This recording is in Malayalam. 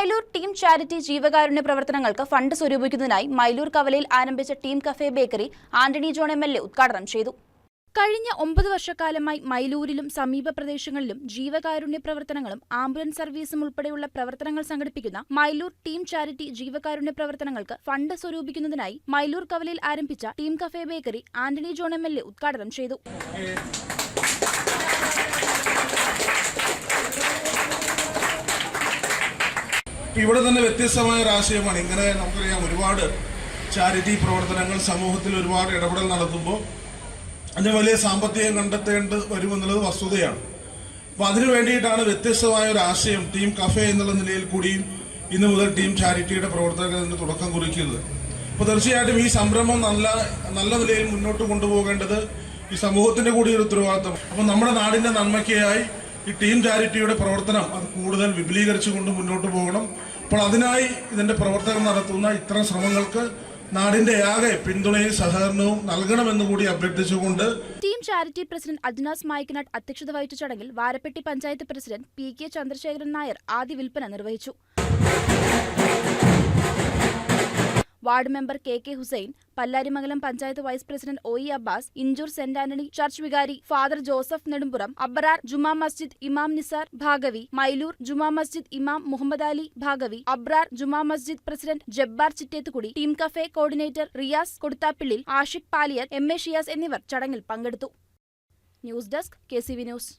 മൈലൂർ ടീം ചാരിറ്റി ജീവകാരുണ്യ പ്രവർത്തനങ്ങൾക്ക് ഫണ്ട് സ്വരൂപിക്കുന്നതിനായി മൈലൂർ കവലയിൽ ആരംഭിച്ച team cafe bakery Antony John M L A ഉദ്ഘാടനം ചെയ്തു. കഴിഞ്ഞ ഒമ്പത് വർഷക്കാലമായി മൈലൂരിലും സമീപ പ്രദേശങ്ങളിലും ജീവകാരുണ്യ പ്രവർത്തനങ്ങളും ആംബുലൻസ് സർവീസും ഉൾപ്പെടെയുള്ള പ്രവർത്തനങ്ങൾ സംഘടിപ്പിക്കുന്ന മൈലൂർ ടീം ചാരിറ്റി ജീവകാരുണ്യ പ്രവർത്തനങ്ങൾക്ക് ഫണ്ട് സ്വരൂപിക്കുന്നതിനായി മൈലൂർ കവലയിൽ ആരംഭിച്ച team cafe bakery Antony John M L A ഉദ്ഘാടനം ചെയ്തു. ഇവിടെ തന്നെ വ്യത്യസ്തമായ ഒരു ആശയമാണ്. ഇങ്ങനെ നമുക്കറിയാം ഒരുപാട് ചാരിറ്റി പ്രവർത്തനങ്ങൾ സമൂഹത്തിൽ ഒരുപാട് ഇടപെടൽ നടത്തുമ്പോൾ അതിന് വലിയ സാമ്പത്തികം കണ്ടെത്തേണ്ടി വരുമെന്നുള്ളത് വസ്തുതയാണ്. അപ്പൊ അതിനു വേണ്ടിയിട്ടാണ് വ്യത്യസ്തമായ ഒരു ആശയം ടീം കഫേ എന്നുള്ള നിലയിൽ കൂടിയും ഇന്ന് മുതൽ ടീം ചാരിറ്റിയുടെ പ്രവർത്തനത്തിന് തുടക്കം കുറിക്കുന്നത്. അപ്പോൾ തീർച്ചയായിട്ടും ഈ സംരംഭം നല്ല നല്ല നിലയിൽ മുന്നോട്ട് കൊണ്ടുപോകേണ്ടത് ഈ സമൂഹത്തിന്റെ കൂടി ഒരു ഉത്തരവാദിത്തം അപ്പോൾ നമ്മുടെ നാടിന്റെ നന്മയ്ക്കായി ഈ ടീം ചാരിറ്റിയുടെ പ്രവർത്തനം അത് കൂടുതൽ വിപുലീകരിച്ചുകൊണ്ട് മുന്നോട്ട് പോകണം. അപ്പോൾ അതിനായി ഇതിന്റെ പ്രവർത്തനം നടത്തുന്ന ഇത്തരം ശ്രമങ്ങൾക്ക് നാടിന്റെ ആകെ പിന്തുണയും സഹകരണവും നൽകണമെന്ന് കൂടി അഭ്യർത്ഥിച്ചുകൊണ്ട് team charity president Ajnas Maikkanad അധ്യക്ഷത വഹിച്ച ചടങ്ങിൽ Varappetty panchayat president P K Chandrasekharan Nair ആദ്യ വിൽപ്പന നിർവഹിച്ചു. Ward member K K Hussain Pallarimangalam panchayat vice president O E Abbas Inchoor saint Antony church വികാരി ഫാദർ ജോസഫ് നെടുമ്പുറം അബ്രാർ ജുമാ മസ്ജിദ് ഇമാം നിസാർ ഭാഗവി മൈലൂർ ജുമാ മസ്ജിദ് ഇമാം Muhammad Ali Bhagavi Abrar Juma Masjid president Jabbar Chittethukudi team cafe coordinator Riyas Koduthappillil Ashiq Paliyar M A Shiyas എന്നിവർ ചടങ്ങിൽ പങ്കെടുത്തു. News desk K news.